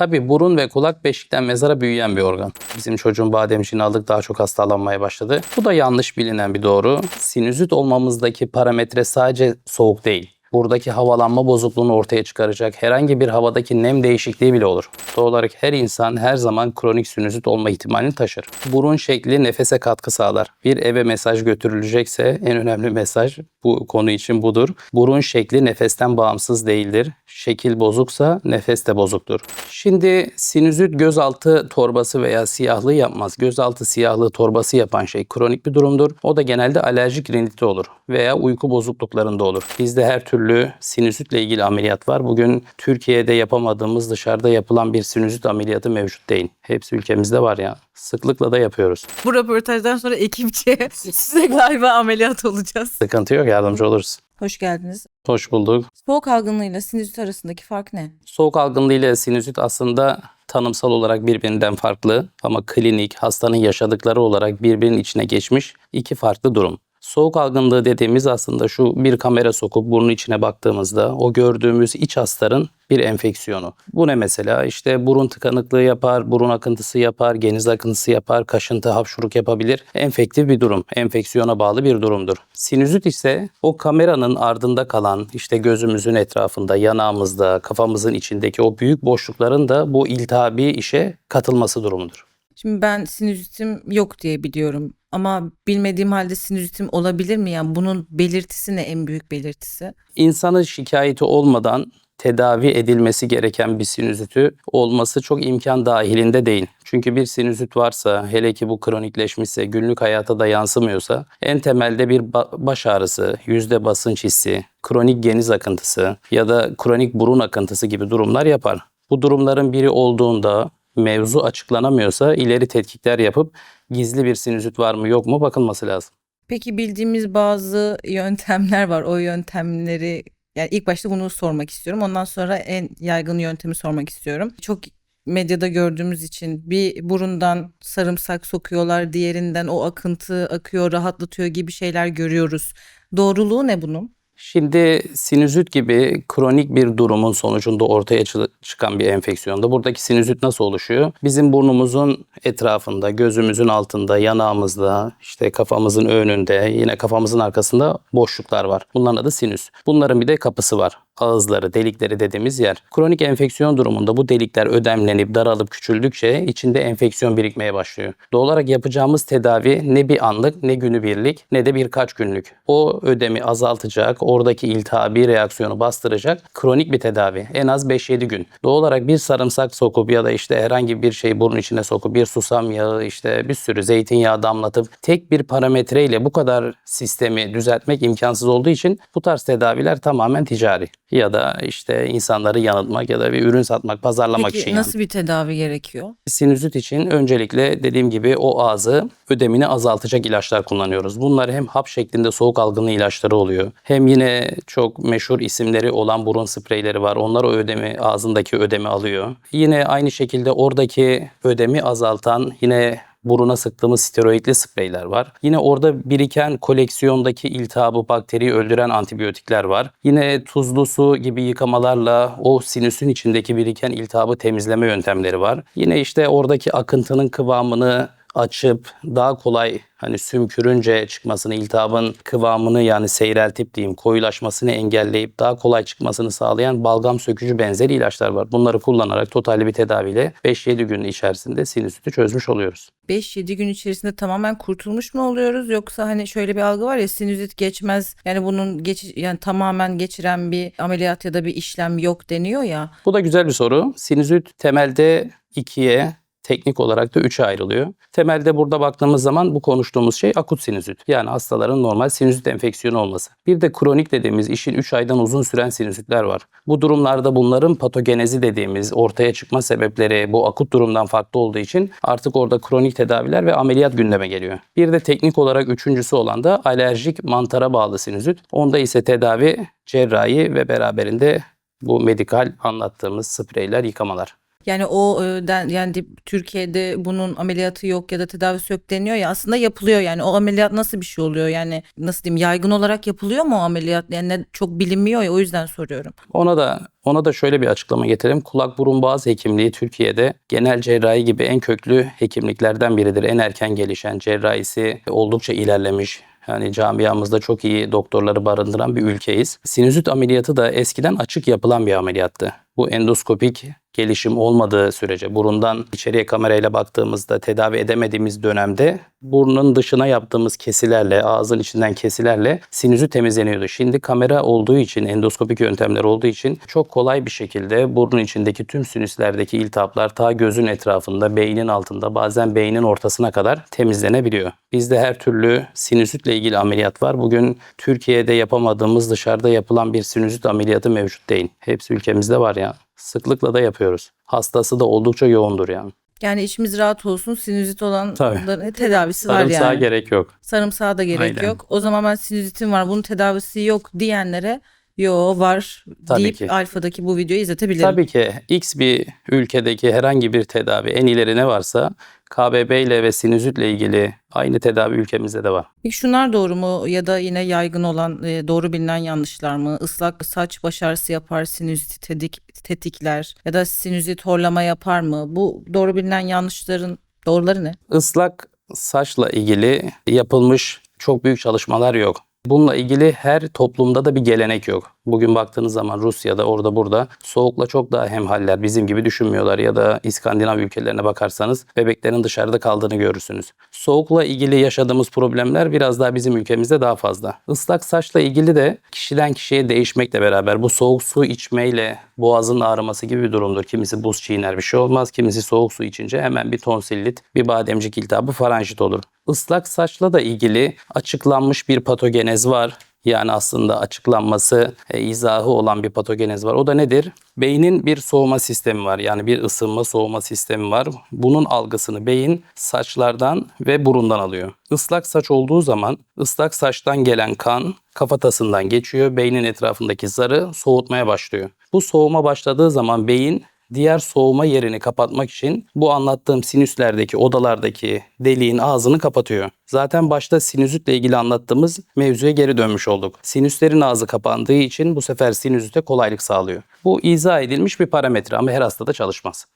Tabii burun ve kulak beşikten mezara büyüyen bir organ. Bizim çocuğun bademciğini aldık daha çok hastalanmaya başladı. Bu da yanlış bilinen bir doğru. Sinüzit olmamızdaki parametre sadece soğuk değil. Buradaki havalanma bozukluğunu ortaya çıkaracak herhangi bir havadaki nem değişikliği bile olur. Doğal olarak her insan her zaman kronik sinüzit olma ihtimalini taşır. Burun şekli nefese katkı sağlar. Bir eve mesaj götürülecekse en önemli mesaj bu konu için budur. Burun şekli nefesten bağımsız değildir. Şekil bozuksa nefes de bozuktur. Şimdi sinüzit gözaltı torbası veya siyahlığı yapmaz. Gözaltı siyahlığı torbası yapan şey kronik bir durumdur. O da genelde alerjik rinite olur veya uyku bozukluklarında olur. Bizde her türlü sinüzitle ilgili ameliyat var. Bugün Türkiye'de yapamadığımız dışarıda yapılan bir sinüzit ameliyatı mevcut değil. Hepsi ülkemizde var ya. Sıklıkla da yapıyoruz. Bu röportajdan sonra ekipçe size galiba ameliyat olacağız. Sıkıntı yok yardımcı oluruz. Hoş geldiniz. Hoş bulduk. Soğuk algınlığıyla sinüzit arasındaki fark ne? Soğuk algınlığı ile sinüzit aslında tanımsal olarak birbirinden farklı ama klinik hastanın yaşadıkları olarak birbirinin içine geçmiş iki farklı durum. Soğuk algınlığı dediğimiz aslında şu bir kamera sokup burnun içine baktığımızda o gördüğümüz iç hastarın bir enfeksiyonu. Bu ne mesela? İşte burun tıkanıklığı yapar, burun akıntısı yapar, geniz akıntısı yapar, kaşıntı, hapşuruk yapabilir. Enfektif bir durum, enfeksiyona bağlı bir durumdur. Sinüzit ise o kameranın ardında kalan işte gözümüzün etrafında, yanağımızda, kafamızın içindeki o büyük boşlukların da bu iltihabi işe katılması durumudur. Şimdi ben sinüzitim yok diye biliyorum. Ama bilmediğim halde sinüzitim olabilir mi? Yani bunun belirtisi ne en büyük belirtisi? İnsanın şikayeti olmadan tedavi edilmesi gereken bir sinüzitü olması çok imkan dahilinde değil. Çünkü bir sinüzit varsa hele ki bu kronikleşmişse günlük hayata da yansımıyorsa en temelde bir ba- baş ağrısı, yüzde basınç hissi, kronik geniz akıntısı ya da kronik burun akıntısı gibi durumlar yapar. Bu durumların biri olduğunda mevzu açıklanamıyorsa ileri tetkikler yapıp gizli bir sinüzit var mı yok mu bakılması lazım. Peki bildiğimiz bazı yöntemler var. O yöntemleri yani ilk başta bunu sormak istiyorum. Ondan sonra en yaygın yöntemi sormak istiyorum. Çok medyada gördüğümüz için bir burundan sarımsak sokuyorlar, diğerinden o akıntı akıyor, rahatlatıyor gibi şeyler görüyoruz. Doğruluğu ne bunun? Şimdi sinüzit gibi kronik bir durumun sonucunda ortaya çı- çıkan bir enfeksiyonda buradaki sinüzit nasıl oluşuyor? Bizim burnumuzun etrafında, gözümüzün altında, yanağımızda, işte kafamızın önünde, yine kafamızın arkasında boşluklar var. Bunların adı sinüs. Bunların bir de kapısı var. Ağızları, delikleri dediğimiz yer. Kronik enfeksiyon durumunda bu delikler ödemlenip daralıp küçüldükçe içinde enfeksiyon birikmeye başlıyor. Doğal olarak yapacağımız tedavi ne bir anlık ne günübirlik ne de birkaç günlük. O ödemi azaltacak, oradaki iltihabi reaksiyonu bastıracak kronik bir tedavi. En az 5-7 gün. Doğal olarak bir sarımsak sokup ya da işte herhangi bir şey burnun içine sokup bir susam yağı işte bir sürü zeytinyağı damlatıp tek bir parametreyle bu kadar sistemi düzeltmek imkansız olduğu için bu tarz tedaviler tamamen ticari. Ya da işte insanları yanıltmak ya da bir ürün satmak, pazarlamak Peki için. nasıl bir tedavi gerekiyor? Sinüzit için öncelikle dediğim gibi o ağzı ödemini azaltacak ilaçlar kullanıyoruz. Bunlar hem hap şeklinde soğuk algınlığı ilaçları oluyor. Hem yine çok meşhur isimleri olan burun spreyleri var. Onlar o ödemi ağzındaki ödemi alıyor. Yine aynı şekilde oradaki ödemi azaltan yine buruna sıktığımız steroidli spreyler var. Yine orada biriken koleksiyondaki iltihabı, bakteriyi öldüren antibiyotikler var. Yine tuzlu su gibi yıkamalarla o sinüsün içindeki biriken iltihabı temizleme yöntemleri var. Yine işte oradaki akıntının kıvamını açıp daha kolay hani sümkürünce çıkmasını, iltihabın kıvamını yani seyreltip diyeyim koyulaşmasını engelleyip daha kolay çıkmasını sağlayan balgam sökücü benzeri ilaçlar var. Bunları kullanarak totalli bir tedaviyle 5-7 gün içerisinde sinüsiti çözmüş oluyoruz. 5-7 gün içerisinde tamamen kurtulmuş mu oluyoruz yoksa hani şöyle bir algı var ya sinüzit geçmez yani bunun geç yani tamamen geçiren bir ameliyat ya da bir işlem yok deniyor ya. Bu da güzel bir soru. Sinüzit temelde ikiye, teknik olarak da üçe ayrılıyor. Temelde burada baktığımız zaman bu konuştuğumuz şey akut sinüzit. Yani hastaların normal sinüzit enfeksiyonu olması. Bir de kronik dediğimiz işin 3 aydan uzun süren sinüzitler var. Bu durumlarda bunların patogenezi dediğimiz ortaya çıkma sebepleri bu akut durumdan farklı olduğu için artık orada kronik tedaviler ve ameliyat gündeme geliyor. Bir de teknik olarak üçüncüsü olan da alerjik mantara bağlı sinüzit. Onda ise tedavi cerrahi ve beraberinde bu medikal anlattığımız spreyler, yıkamalar. Yani o e, den, yani de- Türkiye'de bunun ameliyatı yok ya da tedavisi yok deniyor ya aslında yapılıyor yani o ameliyat nasıl bir şey oluyor yani nasıl diyeyim yaygın olarak yapılıyor mu o ameliyat yani ne- çok bilinmiyor ya o yüzden soruyorum. Ona da ona da şöyle bir açıklama getirelim. Kulak burun boğaz hekimliği Türkiye'de genel cerrahi gibi en köklü hekimliklerden biridir. En erken gelişen cerrahisi oldukça ilerlemiş. Yani camiamızda çok iyi doktorları barındıran bir ülkeyiz. Sinüzit ameliyatı da eskiden açık yapılan bir ameliyattı. Bu endoskopik gelişim olmadığı sürece burundan içeriye kamerayla baktığımızda tedavi edemediğimiz dönemde burnun dışına yaptığımız kesilerle, ağzın içinden kesilerle sinüzü temizleniyordu. Şimdi kamera olduğu için, endoskopik yöntemler olduğu için çok kolay bir şekilde burnun içindeki tüm sinüslerdeki iltihaplar ta gözün etrafında, beynin altında, bazen beynin ortasına kadar temizlenebiliyor. Bizde her türlü sinüzitle ilgili ameliyat var. Bugün Türkiye'de yapamadığımız dışarıda yapılan bir sinüzit ameliyatı mevcut değil. Hepsi ülkemizde var ya. Sıklıkla da yapıyoruz. Hastası da oldukça yoğundur yani. Yani içimiz rahat olsun sinüzit olanların tedavisi var Sarımsağa yani. gerek yok. Sarımsağa da gerek Aynen. yok. O zaman ben sinüzitim var bunun tedavisi yok diyenlere yo var Tabii deyip ki. Alfa'daki bu videoyu izletebilirim. Tabii ki X bir ülkedeki herhangi bir tedavi en ileri ne varsa KBB ile ve sinüzitle ilgili aynı tedavi ülkemizde de var. Peki şunlar doğru mu ya da yine yaygın olan e, doğru bilinen yanlışlar mı? Islak saç baş ağrısı yapar, sinüzit tedik, tetikler ya da sinüzit horlama yapar mı? Bu doğru bilinen yanlışların doğruları ne? Islak saçla ilgili yapılmış çok büyük çalışmalar yok. Bununla ilgili her toplumda da bir gelenek yok. Bugün baktığınız zaman Rusya'da orada burada soğukla çok daha hemhaller bizim gibi düşünmüyorlar ya da İskandinav ülkelerine bakarsanız bebeklerin dışarıda kaldığını görürsünüz. Soğukla ilgili yaşadığımız problemler biraz daha bizim ülkemizde daha fazla. Islak saçla ilgili de kişiden kişiye değişmekle beraber bu soğuk su içmeyle boğazın ağrıması gibi bir durumdur. Kimisi buz çiğner bir şey olmaz. Kimisi soğuk su içince hemen bir tonsillit, bir bademcik iltihabı, faranjit olur. Islak saçla da ilgili açıklanmış bir patogenez var. Yani aslında açıklanması, e, izahı olan bir patogenez var. O da nedir? Beynin bir soğuma sistemi var. Yani bir ısınma soğuma sistemi var. Bunun algısını beyin saçlardan ve burundan alıyor. Islak saç olduğu zaman ıslak saçtan gelen kan kafatasından geçiyor. Beynin etrafındaki zarı soğutmaya başlıyor. Bu soğuma başladığı zaman beyin diğer soğuma yerini kapatmak için bu anlattığım sinüslerdeki odalardaki deliğin ağzını kapatıyor. Zaten başta sinüzitle ilgili anlattığımız mevzuya geri dönmüş olduk. Sinüslerin ağzı kapandığı için bu sefer sinüzite kolaylık sağlıyor. Bu izah edilmiş bir parametre ama her hastada çalışmaz.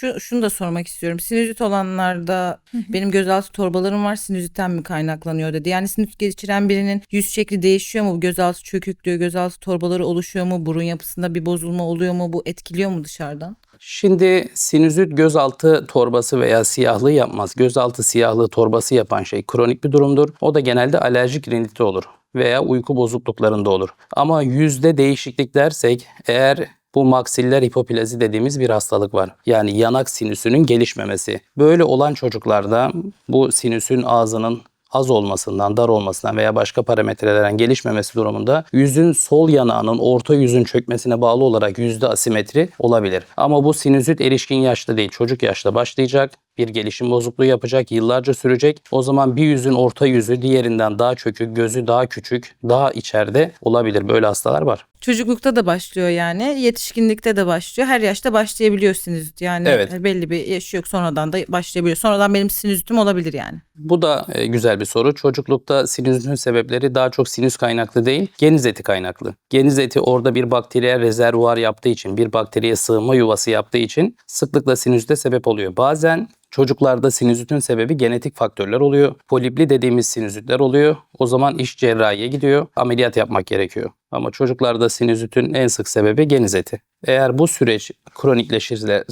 Şu, şunu da sormak istiyorum. Sinüzit olanlarda benim gözaltı torbalarım var sinüzitten mi kaynaklanıyor dedi. Yani sinüzit geçiren birinin yüz şekli değişiyor mu? Gözaltı çöküklüğü, gözaltı torbaları oluşuyor mu? Burun yapısında bir bozulma oluyor mu? Bu etkiliyor mu dışarıdan? Şimdi sinüzit gözaltı torbası veya siyahlığı yapmaz. Gözaltı siyahlığı torbası yapan şey kronik bir durumdur. O da genelde alerjik rinite olur veya uyku bozukluklarında olur. Ama yüzde değişiklik dersek eğer bu maksiller hipoplazi dediğimiz bir hastalık var. Yani yanak sinüsünün gelişmemesi. Böyle olan çocuklarda bu sinüsün ağzının az olmasından, dar olmasından veya başka parametrelerden gelişmemesi durumunda yüzün sol yanağının orta yüzün çökmesine bağlı olarak yüzde asimetri olabilir. Ama bu sinüzit erişkin yaşta değil, çocuk yaşta başlayacak. Bir gelişim bozukluğu yapacak, yıllarca sürecek. O zaman bir yüzün orta yüzü diğerinden daha çökük, gözü daha küçük, daha içeride olabilir. Böyle hastalar var. Çocuklukta da başlıyor yani. Yetişkinlikte de başlıyor. Her yaşta başlayabiliyor sinüzit. Yani Evet. belli bir yaşı yok. Sonradan da başlayabiliyor. Sonradan benim sinüzitim olabilir yani. Bu da e, güzel bir soru. Çocuklukta sinüzitin sebepleri daha çok sinüs kaynaklı değil, geniz eti kaynaklı. Geniz eti orada bir bakteriye rezervuar yaptığı için, bir bakteriye sığınma yuvası yaptığı için sıklıkla sinüzite sebep oluyor. Bazen Çocuklarda sinüzitin sebebi genetik faktörler oluyor. Polipli dediğimiz sinüzitler oluyor. O zaman iş cerrahiye gidiyor. Ameliyat yapmak gerekiyor. Ama çocuklarda sinüzitin en sık sebebi geniz eti. Eğer bu süreç kronikleşirse,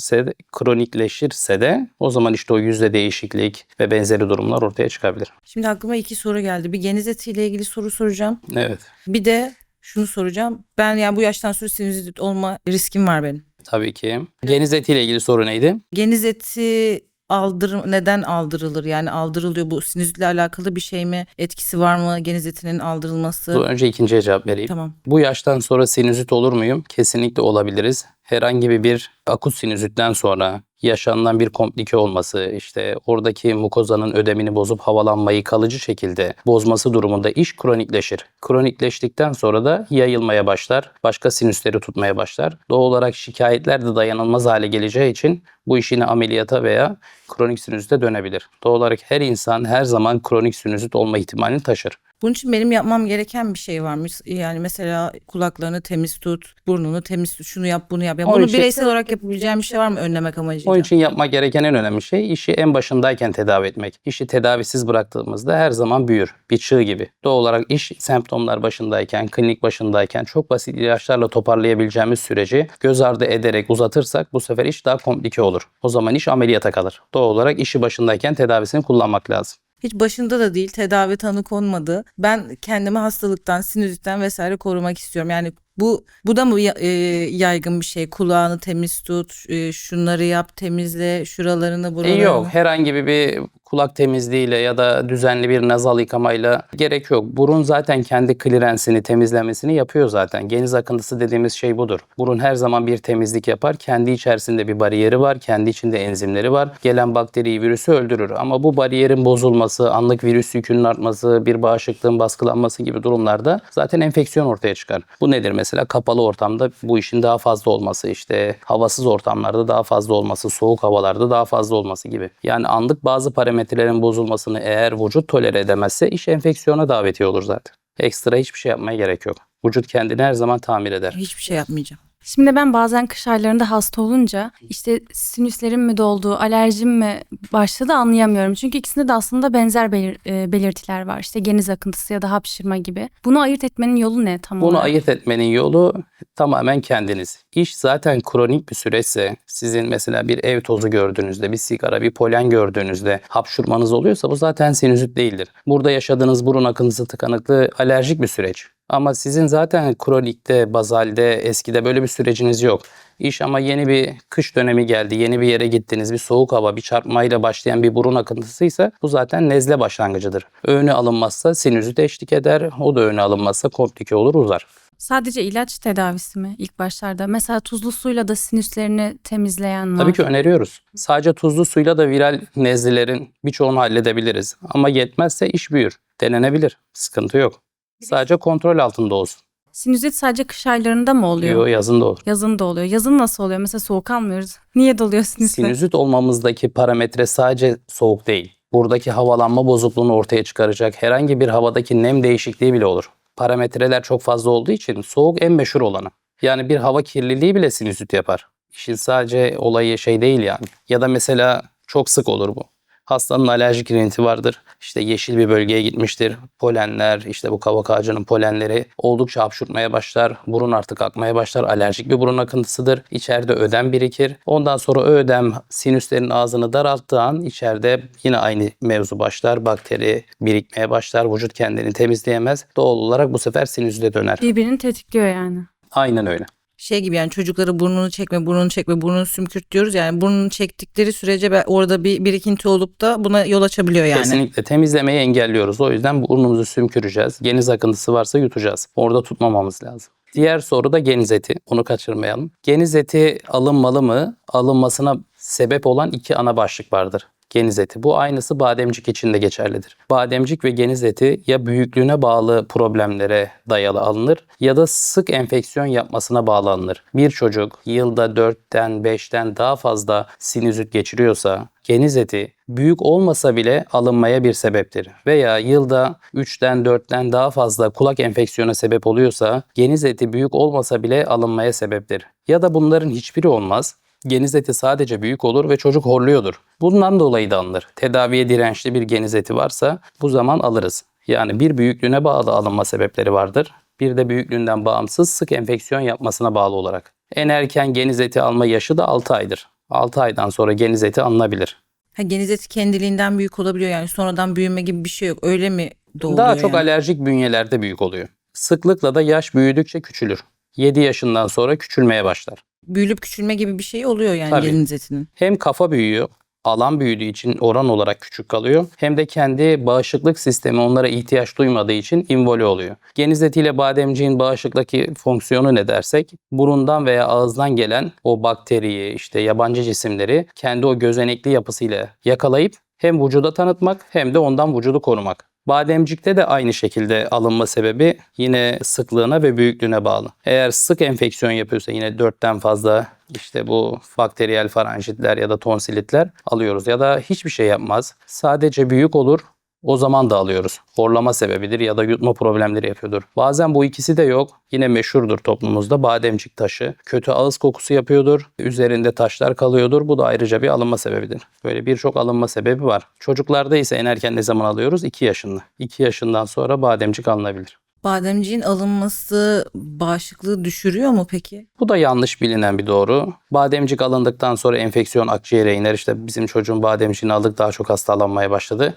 kronikleşirse de o zaman işte o yüzde değişiklik ve benzeri durumlar ortaya çıkabilir. Şimdi aklıma iki soru geldi. Bir geniz etiyle ilgili soru soracağım. Evet. Bir de şunu soracağım. Ben yani bu yaştan sonra sinüzit olma riskim var benim. Tabii ki. Geniz etiyle ilgili soru neydi? Geniz eti aldır neden aldırılır? Yani aldırılıyor bu sinüzitle alakalı bir şey mi? Etkisi var mı geniz etinin aldırılması? Dur, önce ikinciye cevap vereyim. Tamam. Bu yaştan sonra sinüzit olur muyum? Kesinlikle olabiliriz. Herhangi bir akut sinüzitten sonra yaşanılan bir komplike olması, işte oradaki mukozanın ödemini bozup havalanmayı kalıcı şekilde bozması durumunda iş kronikleşir. Kronikleştikten sonra da yayılmaya başlar, başka sinüsleri tutmaya başlar. Doğal olarak şikayetler de dayanılmaz hale geleceği için bu iş yine ameliyata veya kronik sinüzite dönebilir. Doğal olarak her insan her zaman kronik sinüzit olma ihtimalini taşır. Bunun için benim yapmam gereken bir şey varmış. Yani mesela kulaklarını temiz tut, burnunu temiz tut, şunu yap, bunu yap. Yani Onun bunu için- bireysel olarak yapabileceğim bir şey var mı önlemek amacıyla? Onun için yapmak gereken en önemli şey işi en başındayken tedavi etmek. İşi tedavisiz bıraktığımızda her zaman büyür. Bir çığ gibi. Doğal olarak iş semptomlar başındayken, klinik başındayken çok basit ilaçlarla toparlayabileceğimiz süreci göz ardı ederek uzatırsak bu sefer iş daha komplike olur. O zaman iş ameliyata kalır. Doğal olarak işi başındayken tedavisini kullanmak lazım. Hiç başında da değil, tedavi tanı konmadı. Ben kendimi hastalıktan, sinüzitten vesaire korumak istiyorum. Yani bu bu da mı e, yaygın bir şey? Kulağını temiz tut, e, şunları yap, temizle, şuralarını, E, buralarını. yok herhangi bir kulak temizliğiyle ya da düzenli bir nazal yıkamayla gerek yok. Burun zaten kendi klirensini, temizlemesini yapıyor zaten. Geniz akıntısı dediğimiz şey budur. Burun her zaman bir temizlik yapar. Kendi içerisinde bir bariyeri var. Kendi içinde enzimleri var. Gelen bakteriyi, virüsü öldürür. Ama bu bariyerin bozulması, anlık virüs yükünün artması, bir bağışıklığın baskılanması gibi durumlarda zaten enfeksiyon ortaya çıkar. Bu nedir mesela? Kapalı ortamda bu işin daha fazla olması, işte havasız ortamlarda daha fazla olması, soğuk havalarda daha fazla olması gibi. Yani anlık bazı parametrelerin bozulmasını eğer vücut tolere edemezse iş enfeksiyona davetiye olur zaten. Ekstra hiçbir şey yapmaya gerek yok. Vücut kendini her zaman tamir eder. Hiçbir şey yapmayacağım. Şimdi ben bazen kış aylarında hasta olunca işte sinüslerim mi doldu, alerjim mi başladı anlayamıyorum. Çünkü ikisinde de aslında benzer belir- e, belirtiler var. İşte geniz akıntısı ya da hapşırma gibi. Bunu ayırt etmenin yolu ne tam Bunu olarak? ayırt etmenin yolu tamamen kendiniz. İş zaten kronik bir süreçse sizin mesela bir ev tozu gördüğünüzde, bir sigara, bir polen gördüğünüzde hapşurmanız oluyorsa bu zaten sinüzit değildir. Burada yaşadığınız burun akıntısı tıkanıklığı alerjik bir süreç. Ama sizin zaten kronikte, bazalde, eskide böyle bir süreciniz yok. İş ama yeni bir kış dönemi geldi, yeni bir yere gittiniz, bir soğuk hava, bir çarpmayla başlayan bir burun akıntısıysa bu zaten nezle başlangıcıdır. Öğünü alınmazsa sinüzit eşlik eder, o da öğünü alınmazsa komplike olur, uzar. Sadece ilaç tedavisi mi ilk başlarda? Mesela tuzlu suyla da sinüslerini temizleyen var. Tabii ki öneriyoruz. Sadece tuzlu suyla da viral nezlelerin birçoğunu halledebiliriz. Ama yetmezse iş büyür. Denenebilir. Sıkıntı yok. Sadece kontrol altında olsun. Sinüzit sadece kış aylarında mı oluyor? Yo, yazın da olur. Yazın da oluyor. Yazın nasıl oluyor? Mesela soğuk almıyoruz. Niye doluyor sinüsler? Sinüzit olmamızdaki parametre sadece soğuk değil. Buradaki havalanma bozukluğunu ortaya çıkaracak herhangi bir havadaki nem değişikliği bile olur. Parametreler çok fazla olduğu için soğuk en meşhur olanı. Yani bir hava kirliliği bile sinüzit yapar. İşin sadece olayı şey değil yani. Ya da mesela çok sık olur bu. Hastanın alerjik riniti vardır. İşte yeşil bir bölgeye gitmiştir. Polenler, işte bu kavak ağacının polenleri oldukça hapşurtmaya başlar. Burun artık akmaya başlar. Alerjik bir burun akıntısıdır. İçeride ödem birikir. Ondan sonra ödem sinüslerin ağzını daralttığı an içeride yine aynı mevzu başlar. Bakteri birikmeye başlar. Vücut kendini temizleyemez. Doğal olarak bu sefer sinüzite döner. Birbirini tetikliyor yani. Aynen öyle. Şey gibi yani çocuklara burnunu çekme, burnunu çekme, burnunu sümkürt diyoruz. Yani burnunu çektikleri sürece orada bir birikinti olup da buna yol açabiliyor yani. Kesinlikle temizlemeyi engelliyoruz. O yüzden burnumuzu sümküreceğiz. Geniz akıntısı varsa yutacağız. Orada tutmamamız lazım. Diğer soru da geniz eti. Onu kaçırmayalım. Geniz eti alınmalı mı? Alınmasına sebep olan iki ana başlık vardır. Geniz eti. Bu aynısı bademcik için de geçerlidir. Bademcik ve geniz eti ya büyüklüğüne bağlı problemlere dayalı alınır ya da sık enfeksiyon yapmasına bağlı alınır. Bir çocuk yılda 4'ten 5'ten daha fazla sinüzit geçiriyorsa geniz eti büyük olmasa bile alınmaya bir sebeptir. Veya yılda 3'ten 4'ten daha fazla kulak enfeksiyona sebep oluyorsa geniz eti büyük olmasa bile alınmaya sebeptir. Ya da bunların hiçbiri olmaz. Geniz eti sadece büyük olur ve çocuk horluyordur. Bundan dolayı da alınır. Tedaviye dirençli bir geniz eti varsa bu zaman alırız. Yani bir büyüklüğüne bağlı alınma sebepleri vardır. Bir de büyüklüğünden bağımsız sık enfeksiyon yapmasına bağlı olarak. En erken geniz eti alma yaşı da 6 aydır. 6 aydan sonra geniz eti alınabilir. Ha, geniz eti kendiliğinden büyük olabiliyor yani sonradan büyüme gibi bir şey yok. Öyle mi doğuyor Daha çok yani? alerjik bünyelerde büyük oluyor. Sıklıkla da yaş büyüdükçe küçülür. 7 yaşından sonra küçülmeye başlar. Büyülüp küçülme gibi bir şey oluyor yani Tabii. geniz etinin. Hem kafa büyüyor, alan büyüdüğü için oran olarak küçük kalıyor. Hem de kendi bağışıklık sistemi onlara ihtiyaç duymadığı için invole oluyor. Geniz etiyle bademciğin bağışıklıktaki fonksiyonu ne dersek burundan veya ağızdan gelen o bakteriyi işte yabancı cisimleri kendi o gözenekli yapısıyla yakalayıp hem vücuda tanıtmak hem de ondan vücudu korumak. Bademcikte de aynı şekilde alınma sebebi yine sıklığına ve büyüklüğüne bağlı. Eğer sık enfeksiyon yapıyorsa yine 4'ten fazla işte bu bakteriyel faranjitler ya da tonsilitler alıyoruz ya da hiçbir şey yapmaz. Sadece büyük olur. O zaman da alıyoruz. Horlama sebebidir ya da yutma problemleri yapıyordur. Bazen bu ikisi de yok. Yine meşhurdur toplumumuzda bademcik taşı. Kötü ağız kokusu yapıyordur. Üzerinde taşlar kalıyordur. Bu da ayrıca bir alınma sebebidir. Böyle birçok alınma sebebi var. Çocuklarda ise en erken ne zaman alıyoruz? 2 yaşında. 2 yaşından sonra bademcik alınabilir. Bademciğin alınması bağışıklığı düşürüyor mu peki? Bu da yanlış bilinen bir doğru. Bademcik alındıktan sonra enfeksiyon akciğere iner. İşte bizim çocuğun bademciğini aldık daha çok hastalanmaya başladı.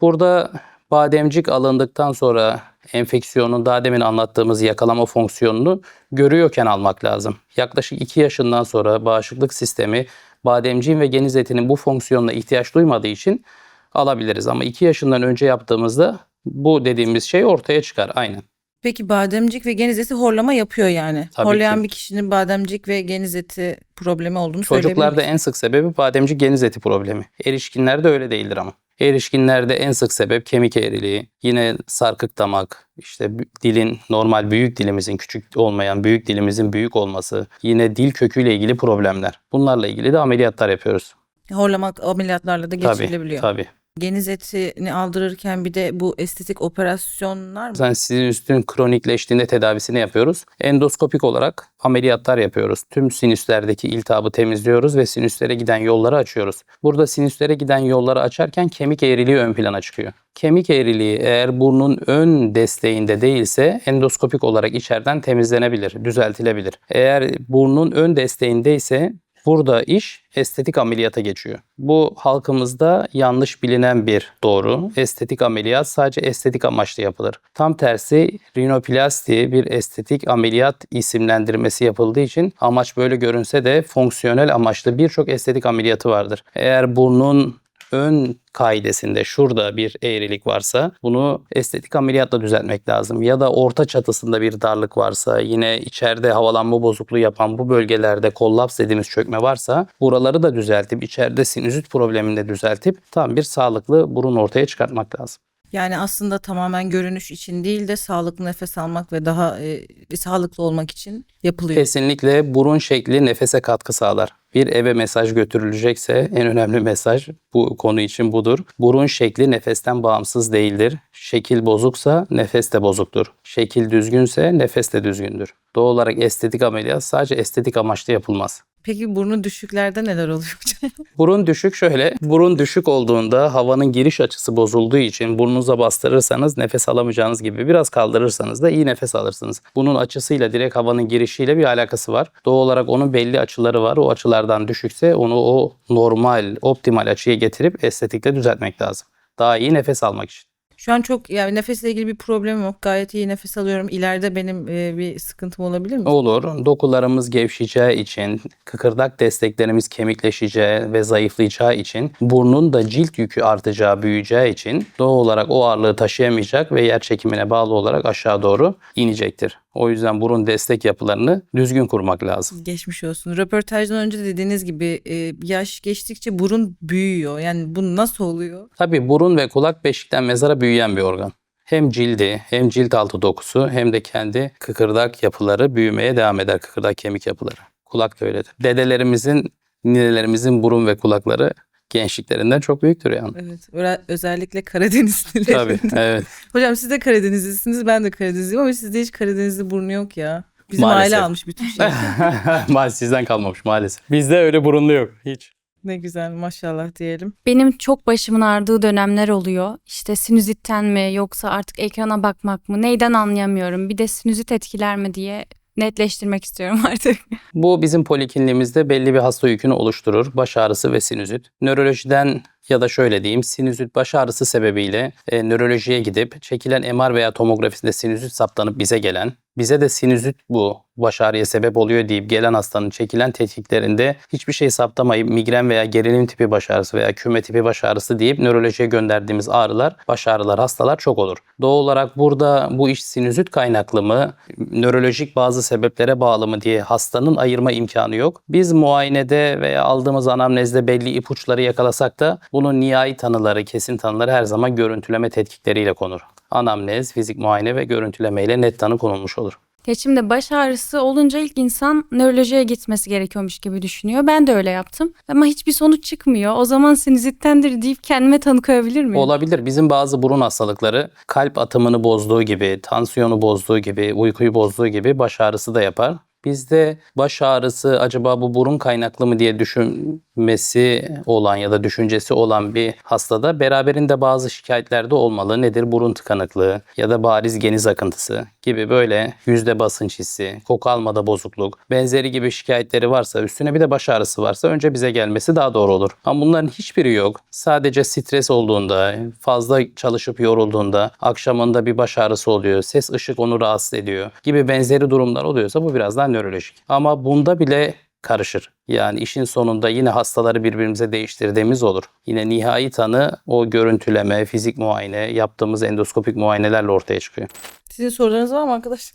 Burada bademcik alındıktan sonra enfeksiyonun daha demin anlattığımız yakalama fonksiyonunu görüyorken almak lazım. Yaklaşık 2 yaşından sonra bağışıklık sistemi bademciğin ve geniz etinin bu fonksiyonuna ihtiyaç duymadığı için alabiliriz. Ama 2 yaşından önce yaptığımızda bu dediğimiz şey ortaya çıkar aynen. Peki bademcik ve geniz eti horlama yapıyor yani. Tabii Horlayan ki. bir kişinin bademcik ve geniz eti problemi olduğunu söyleyebilir Çocuklarda en sık sebebi bademcik geniz eti problemi. Erişkinlerde öyle değildir ama. Erişkinlerde en sık sebep kemik eğriliği, yine sarkık damak, işte dilin normal büyük dilimizin küçük olmayan büyük dilimizin büyük olması, yine dil köküyle ilgili problemler. Bunlarla ilgili de ameliyatlar yapıyoruz. Horlamak ameliyatlarla da Tabii, geçirilebiliyor. tabii. Geniz etini aldırırken bir de bu estetik operasyonlar mı? Zaten sizin üstün kronikleştiğinde tedavisini yapıyoruz. Endoskopik olarak ameliyatlar yapıyoruz. Tüm sinüslerdeki iltihabı temizliyoruz ve sinüslere giden yolları açıyoruz. Burada sinüslere giden yolları açarken kemik eğriliği ön plana çıkıyor. Kemik eğriliği eğer burnun ön desteğinde değilse endoskopik olarak içeriden temizlenebilir, düzeltilebilir. Eğer burnun ön desteğindeyse Burada iş estetik ameliyata geçiyor. Bu halkımızda yanlış bilinen bir doğru. Estetik ameliyat sadece estetik amaçlı yapılır. Tam tersi rinoplasti bir estetik ameliyat isimlendirmesi yapıldığı için amaç böyle görünse de fonksiyonel amaçlı birçok estetik ameliyatı vardır. Eğer burnun ön kaidesinde şurada bir eğrilik varsa bunu estetik ameliyatla düzeltmek lazım. Ya da orta çatısında bir darlık varsa yine içeride havalanma bozukluğu yapan bu bölgelerde kollaps dediğimiz çökme varsa buraları da düzeltip içeride sinüzit problemini de düzeltip tam bir sağlıklı burun ortaya çıkartmak lazım. Yani aslında tamamen görünüş için değil de sağlıklı nefes almak ve daha e, sağlıklı olmak için yapılıyor. Kesinlikle burun şekli nefese katkı sağlar. Bir eve mesaj götürülecekse en önemli mesaj bu konu için budur. Burun şekli nefesten bağımsız değildir. Şekil bozuksa nefes de bozuktur. Şekil düzgünse nefes de düzgündür. Doğal olarak estetik ameliyat sadece estetik amaçlı yapılmaz. Peki burnu düşüklerde neler oluyor? Burun düşük şöyle. Burun düşük olduğunda havanın giriş açısı bozulduğu için burnunuza bastırırsanız nefes alamayacağınız gibi biraz kaldırırsanız da iyi nefes alırsınız. Bunun açısıyla direkt havanın girişiyle bir alakası var. Doğal olarak onun belli açıları var. O açılardan düşükse onu o normal, optimal açıya getirip estetikle düzeltmek lazım. Daha iyi nefes almak için. Şu an çok yani nefesle ilgili bir problemim yok. Gayet iyi nefes alıyorum. İleride benim e, bir sıkıntım olabilir mi? Olur. Dokularımız gevşeyeceği için, kıkırdak desteklerimiz kemikleşeceği ve zayıflayacağı için, burnun da cilt yükü artacağı, büyüyeceği için doğal olarak o ağırlığı taşıyamayacak ve yer çekimine bağlı olarak aşağı doğru inecektir. O yüzden burun destek yapılarını düzgün kurmak lazım. Geçmiş olsun. Röportajdan önce dediğiniz gibi e, yaş geçtikçe burun büyüyor. Yani bu nasıl oluyor? Tabii burun ve kulak beşikten mezara büyüyen bir organ. Hem cildi hem cilt altı dokusu hem de kendi kıkırdak yapıları büyümeye devam eder. Kıkırdak kemik yapıları. Kulak da öyledir. Dedelerimizin, ninelerimizin burun ve kulakları gençliklerinden çok büyüktür yani. Evet. Özellikle Karadenizliler. Tabii evet. Hocam siz de Karadenizlisiniz. Ben de Karadenizliyim ama sizde hiç Karadenizli burnu yok ya. Bizim Maalesef. aile almış bütün şeyi. maalesef sizden kalmamış maalesef. Bizde öyle burunlu yok hiç. ne güzel maşallah diyelim. Benim çok başımın ağrıdığı dönemler oluyor. İşte sinüzitten mi yoksa artık ekrana bakmak mı neyden anlayamıyorum. Bir de sinüzit etkiler mi diye netleştirmek istiyorum artık. Bu bizim polikliniğimizde belli bir hasta yükünü oluşturur. Baş ağrısı ve sinüzit. Nörolojiden ya da şöyle diyeyim sinüzit baş ağrısı sebebiyle e, nörolojiye gidip çekilen MR veya tomografisinde sinüzit saptanıp bize gelen, bize de sinüzit bu baş ağrıya sebep oluyor deyip gelen hastanın çekilen tetkiklerinde hiçbir şey saptamayıp migren veya gerilim tipi baş ağrısı veya küme tipi baş ağrısı deyip nörolojiye gönderdiğimiz ağrılar, baş ağrılar, hastalar çok olur. Doğal olarak burada bu iş sinüzit kaynaklı mı, nörolojik bazı sebeplere bağlı mı diye hastanın ayırma imkanı yok. Biz muayenede veya aldığımız anamnezde belli ipuçları yakalasak da bunun nihai tanıları, kesin tanıları her zaman görüntüleme tetkikleriyle konur. Anamnez, fizik muayene ve görüntülemeyle net tanı konulmuş olur. Ya şimdi baş ağrısı olunca ilk insan nörolojiye gitmesi gerekiyormuş gibi düşünüyor. Ben de öyle yaptım. Ama hiçbir sonuç çıkmıyor. O zaman sinüzittendir deyip kendime tanı koyabilir miyim? Olabilir. Bizim bazı burun hastalıkları kalp atımını bozduğu gibi, tansiyonu bozduğu gibi, uykuyu bozduğu gibi baş ağrısı da yapar. Bizde baş ağrısı acaba bu burun kaynaklı mı diye düşünmesi olan ya da düşüncesi olan bir hastada beraberinde bazı şikayetler de olmalı. Nedir? Burun tıkanıklığı ya da bariz geniz akıntısı gibi böyle yüzde basınç hissi, koku almada bozukluk, benzeri gibi şikayetleri varsa, üstüne bir de baş ağrısı varsa önce bize gelmesi daha doğru olur. Ama bunların hiçbiri yok. Sadece stres olduğunda, fazla çalışıp yorulduğunda, akşamında bir baş ağrısı oluyor, ses ışık onu rahatsız ediyor gibi benzeri durumlar oluyorsa bu biraz nörolojik. Ama bunda bile karışır. Yani işin sonunda yine hastaları birbirimize değiştirdiğimiz olur. Yine nihai tanı o görüntüleme, fizik muayene, yaptığımız endoskopik muayenelerle ortaya çıkıyor. Sizin sorularınız var mı arkadaş?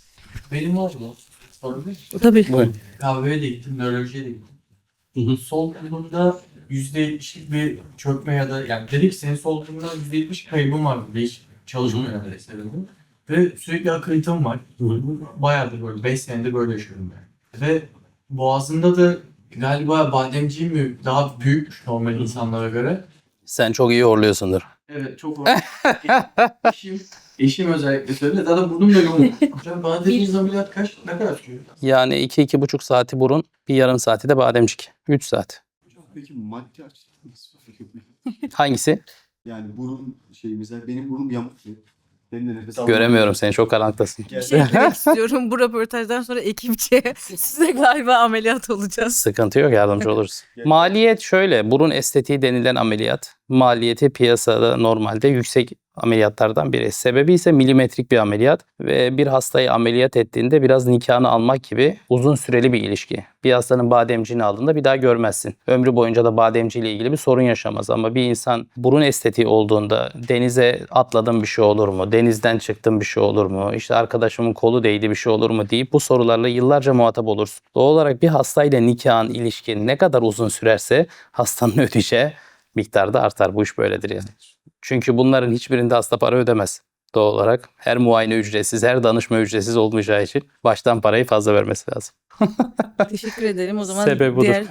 Benim oldu mu? Sorabilir miyim? Tabii. Buyurun. Kahveye de gittim, nörolojiye de gittim. Hı hı. Sol kolumda %70'lik bir çökme ya da yani dedik senin sol kolumda %70 kaybım var. Hiç çalışmıyor neredeyse dedim. Ve sürekli akıntım var. Bayağıdır böyle 5 senedir böyle yaşıyorum ben. Ve boğazımda da galiba bademciğim mi daha büyükmüş normal insanlara göre. Sen çok iyi horluyorsundur. Evet çok hoş. eşim, eşim özellikle söyledi. Zaten burnum da yoğun. Hocam bana dediğiniz ameliyat kaç, ne kadar sürüyor? Yani 2-2,5 saati burun, bir yarım saati de bademcik. 3 saat. Hocam peki maddi açıdan nasıl? Hangisi? Yani burun şey mesela benim burnum yamuk. Göremiyorum seni çok karanlıktasın. Bir şey istiyorum. Bu röportajdan sonra ekipçe size galiba ameliyat olacağız. Sıkıntı yok yardımcı oluruz. Maliyet şöyle burun estetiği denilen ameliyat maliyeti piyasada normalde yüksek ameliyatlardan biri. Sebebi ise milimetrik bir ameliyat ve bir hastayı ameliyat ettiğinde biraz nikahını almak gibi uzun süreli bir ilişki. Bir hastanın bademciğini aldığında bir daha görmezsin. Ömrü boyunca da bademciyle ilgili bir sorun yaşamaz ama bir insan burun estetiği olduğunda denize atladım bir şey olur mu? Denizden çıktım bir şey olur mu? İşte arkadaşımın kolu değdi bir şey olur mu deyip bu sorularla yıllarca muhatap olursun. Doğal olarak bir hastayla nikahın, ilişkin ne kadar uzun sürerse hastanın ödeyeceği miktarda artar. Bu iş böyledir yani. Çünkü bunların hiçbirinde hasta para ödemez. Doğal olarak her muayene ücretsiz, her danışma ücretsiz olmayacağı için baştan parayı fazla vermesi lazım. Teşekkür ederim. O zaman Sebebi budur. diğer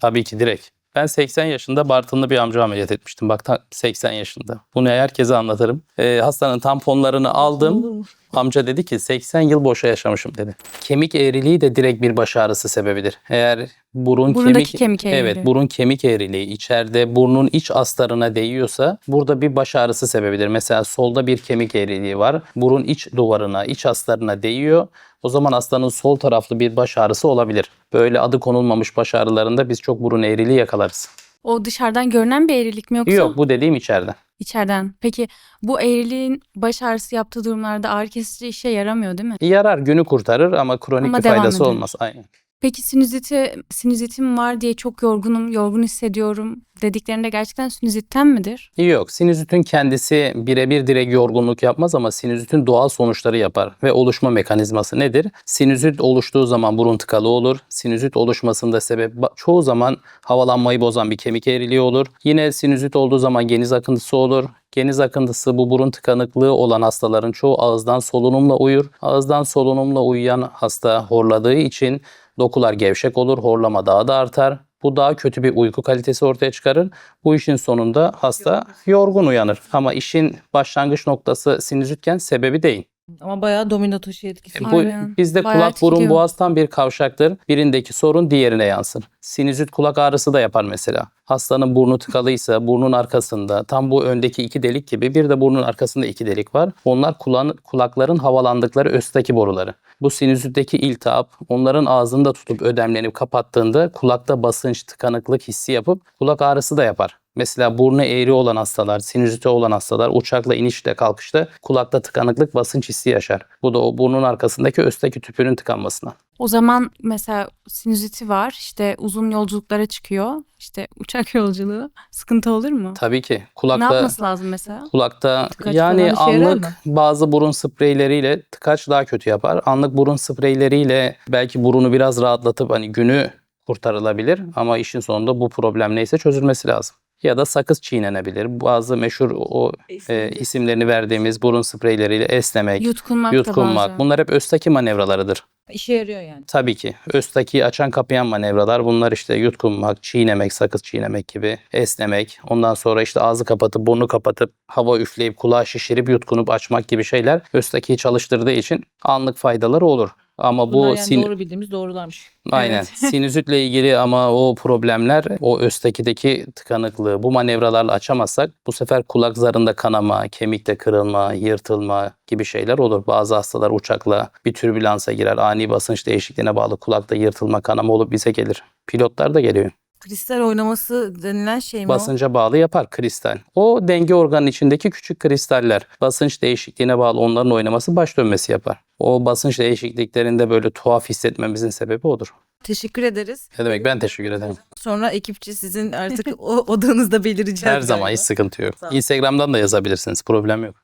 Tabii ki direkt. Ben 80 yaşında Bartınlı bir amca ameliyat etmiştim. Bak ta- 80 yaşında. Bunu herkese anlatırım. Ee, hastanın tamponlarını aldım. Amca dedi ki 80 yıl boşa yaşamışım dedi. Kemik eğriliği de direkt bir baş ağrısı sebebidir. Eğer burun Burundaki kemik, kemik eğriliği. Evet, burun kemik eğriliği içeride burnun iç astarına değiyorsa burada bir baş ağrısı sebebidir. Mesela solda bir kemik eğriliği var. Burun iç duvarına, iç astarına değiyor. O zaman hastanın sol taraflı bir baş ağrısı olabilir. Böyle adı konulmamış baş ağrılarında biz çok burun eğriliği yakalarız. O dışarıdan görünen bir eğrilik mi yoksa Yok bu dediğim içeride. içeriden? Peki bu eğriliğin baş ağrısı yaptığı durumlarda ağrı kesici işe yaramıyor değil mi? Yarar günü kurtarır ama kronik Ama bir devam faydası ediyor. olmaz. Aynen. Peki sinüziti, sinüzitim var diye çok yorgunum, yorgun hissediyorum dediklerinde gerçekten sinüzitten midir? Yok sinüzitün kendisi birebir direkt yorgunluk yapmaz ama sinüzitin doğal sonuçları yapar. Ve oluşma mekanizması nedir? Sinüzit oluştuğu zaman burun tıkalı olur. Sinüzit oluşmasında sebep çoğu zaman havalanmayı bozan bir kemik eğriliği olur. Yine sinüzit olduğu zaman geniz akıntısı olur. Geniz akıntısı bu burun tıkanıklığı olan hastaların çoğu ağızdan solunumla uyur. Ağızdan solunumla uyuyan hasta horladığı için dokular gevşek olur, horlama daha da artar. Bu daha kötü bir uyku kalitesi ortaya çıkarır. Bu işin sonunda hasta yorgun uyanır. Ama işin başlangıç noktası sinüzitken sebebi değil. Ama bayağı domino taşı etkisi. E. Bu Aynen. bizde Bayağı kulak burun etkiliyor. boğaz tam bir kavşaktır. Birindeki sorun diğerine yansır. Sinüzit kulak ağrısı da yapar mesela. Hastanın burnu tıkalıysa burnun arkasında tam bu öndeki iki delik gibi bir de burnun arkasında iki delik var. Onlar kulağın, kulakların havalandıkları östaki boruları. Bu sinüzitteki iltihap onların ağzında tutup ödemlenip kapattığında kulakta basınç, tıkanıklık hissi yapıp kulak ağrısı da yapar. Mesela burnu eğri olan hastalar, sinüziti olan hastalar uçakla inişte kalkışta kulakta tıkanıklık basınç hissi yaşar. Bu da o burnun arkasındaki östaki tüpünün tıkanmasına. O zaman mesela sinüziti var işte uzun yolculuklara çıkıyor işte uçak yolculuğu sıkıntı olur mu? Tabii ki Ne kulakta yapması lazım mesela? kulakta Tıkaç yani yarar anlık bazı burun spreyleriyle tıkaç daha kötü yapar. Anlık burun spreyleriyle belki burunu biraz rahatlatıp hani günü kurtarılabilir ama işin sonunda bu problem neyse çözülmesi lazım. Ya da sakız çiğnenebilir. Bazı meşhur o e, isimlerini verdiğimiz burun spreyleriyle esnemek, Yutkunmak, yutkunmak. Bunlar hep östaki manevralarıdır. İşe yarıyor yani. Tabii ki. Östaki açan kapayan manevralar bunlar işte yutkunmak, çiğnemek, sakız çiğnemek gibi, esnemek. Ondan sonra işte ağzı kapatıp, burnu kapatıp, hava üfleyip, kulağı şişirip, yutkunup açmak gibi şeyler östakiyi çalıştırdığı için anlık faydaları olur. Ama bu Bunlar yani sin- doğru bildiğimiz doğrularmış. Aynen. Sinüzitle ilgili ama o problemler o östekideki tıkanıklığı bu manevralarla açamazsak bu sefer kulak zarında kanama, kemikte kırılma, yırtılma gibi şeyler olur. Bazı hastalar uçakla bir türbülansa girer. Ani basınç değişikliğine bağlı kulakta yırtılma, kanama olup bize gelir. Pilotlar da geliyor. Kristal oynaması denilen şey mi Basınca bağlı yapar kristal. O denge organının içindeki küçük kristaller. Basınç değişikliğine bağlı onların oynaması baş dönmesi yapar. O basınç değişikliklerinde böyle tuhaf hissetmemizin sebebi odur. Teşekkür ederiz. Ne demek ben teşekkür ederim. Sonra ekipçi sizin artık o odanızda belirecek. Her zaman hiç sıkıntı yok. Instagram'dan da yazabilirsiniz. Problem yok.